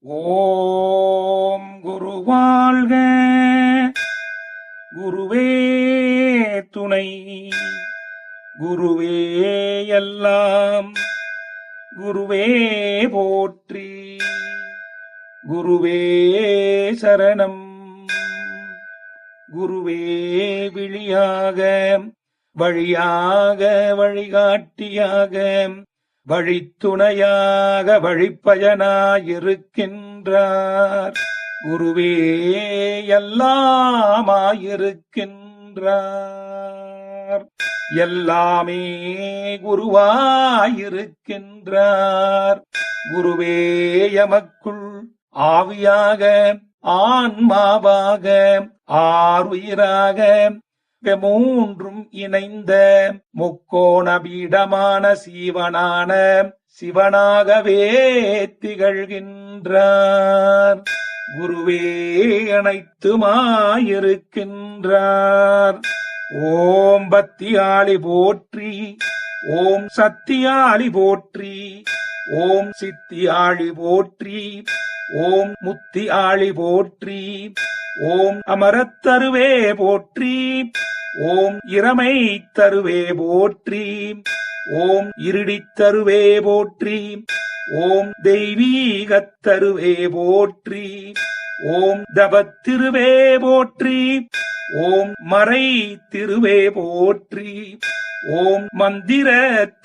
ஓம் குரு வாழ்க. குருவே துணை. குருவே எல்லாம். குருவே போற்றி. குருவே சரணம். குருவே விழியாக வழியாக வழிகாட்டியாக வழித்துணையாக வழிப்பயனாயிருக்கின்றார். குருவே எல்லாமாயிருக்கின்றார். எல்லாமே குருவாயிருக்கின்றார். குருவே எமக்குள் ஆவியாக ஆன்மாவாக ஆறுயிராக மூன்றும் இணைந்த முக்கோண பீடமான சீவனான சிவனாகவே திகழ்கின்றார். குருவே அனைத்துமாயிருக்கின்றார். ஓம் பத்தியாளி போற்றி ஓம் சத்தியாளி போற்றி ஓம் சித்தியாளி போற்றி ஓம் முத்தி ஆழி போற்றி ஓம் அமரத்தருவே போற்றி. ஓம் இறமை தருவே போற்றி. ஓம் இருடித்தருவே போற்றி. ஓம் தெய்வீகத்தருவே போற்றி. ஓம் தபத்திருவே போற்றி. ஓம் மறை திருவே போற்றி. ஓம் மந்திர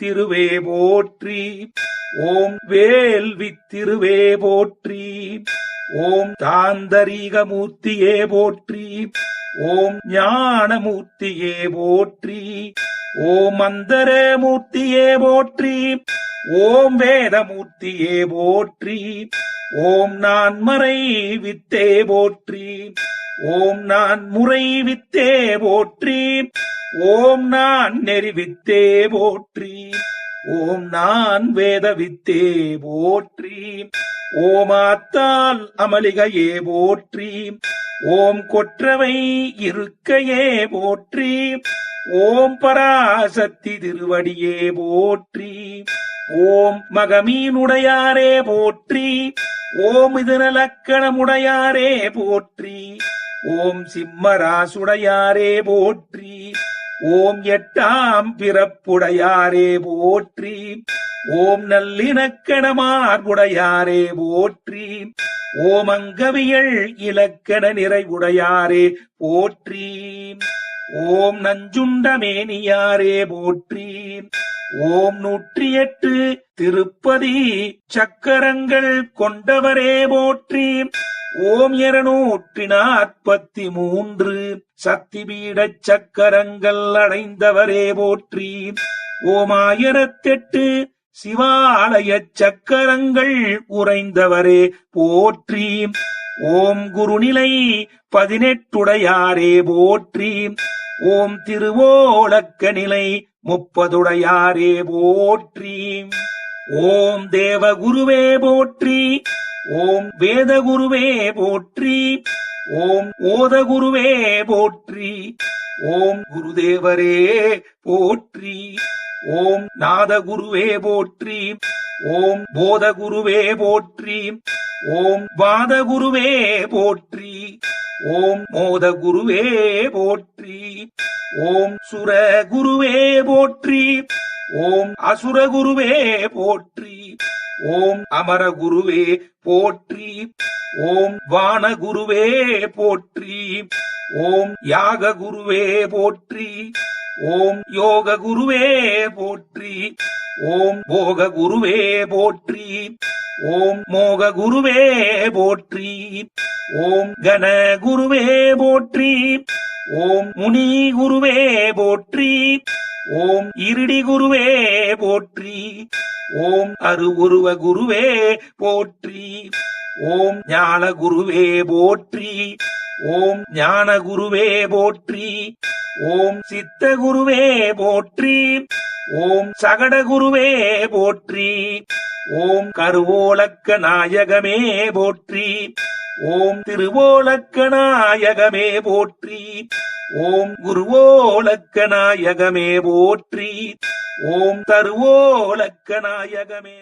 திருவே போற்றி. ஓம் வேள்வி திருவே போற்றி. ஓம் தாந்தரீகமூர்த்தியே போற்றி. ஓம் ஞானமூர்த்தியே போற்றி. ஓம் அந்தரமூர்த்தியே போற்றி. ஓம் வேதமூர்த்தியே போற்றி. ஓம் நான் மறை வித்தே போற்றி. ஓம் நான் முறை வித்தே போற்றி. ஓம் நான் நெறிவித்தே போற்றி. ஓம் நான் வேத வித்தே போற்றி ஓமாத்தால் அமளிகையே போற்றி ஓம் கொற்றவை இருக்கையே போற்றி ஓம் பராசக்தி திருவடியே போற்றி ஓம் மகமீனுடையாரே போற்றி ஓம் இதனலக்கணமுடையாரே போற்றி ஓம் சிம்மராசுடையாரே போற்றி ஓம் எட்டாம் பிறப்புடையாரே போற்றி. ஓம் நல்லிணக்கணமார்புடையாரே போற்றி. ஓம் அங்கவியல் இலக்கண நிறைவுடையாரே போற்றி. ஓம் நஞ்சுண்டமேனியாரே போற்றி. ஓம் நூற்றி எட்டு திருப்பதி சக்கரங்கள் கொண்டவரே போற்றி. ஓம் எரநூற்றி நாற்பத்தி மூன்று. சக்திபீடச் சக்கரங்கள் அடைந்தவரே போற்றி. ஓமாயிரத்தெட்டு சிவாலய சக்கரங்கள் உறைந்தவரே போற்றி. ஓம் குருநிலை பதினெட்டுடையாரே போற்றி. ஓம் திருவோலக்க நிலை முப்பதுடையாரே போற்றி. ஓம் தேவகுருவே போற்றி. ஓம் வேதகுருவே போற்றி. ஓம் ஓதகுருவே போற்றி. ஓம் குருதேவரே போற்றி. ஓம் நாதகுருவே போற்றி. ஓம் போதகுருவே போற்றி. ஓம் வாதகுருவே போற்றி. ஓம் மோதகுருவே போற்றி. ஓம் சுரகுருவே போற்றி. ஓம் அசுரகுருவே போற்றி. ஓம் அமர குருவே போற்றி. ஓம் வான குருவே போற்றி. ஓம் யாக குருவே போற்றி. ஓம் யோக குருவே போற்றி. ஓம் போக குருவே போற்றி. ஓம் மோக குருவே போற்றி. ஓம் கன குருவே போற்றி. ஓம் முனி குருவே போற்றி. ஓம் இருடி குருவே போற்றி. ஓம் அருவுருவ குருவே போற்றி. ஓம் ஞான குருவே போற்றி. ஓம் ஞான குருவே போற்றி. ஓம் சித்த குருவே போற்றி. ஓம் சகட குருவே போற்றி. ஓம் கருவோலக்க நாயகமே போற்றி. ஓம் திருவோலக்க நாயகமே போற்றி. ஓம் குருவோலக்க நாயகமே போற்றி. ஓம் தருவோலக்க நாயகமே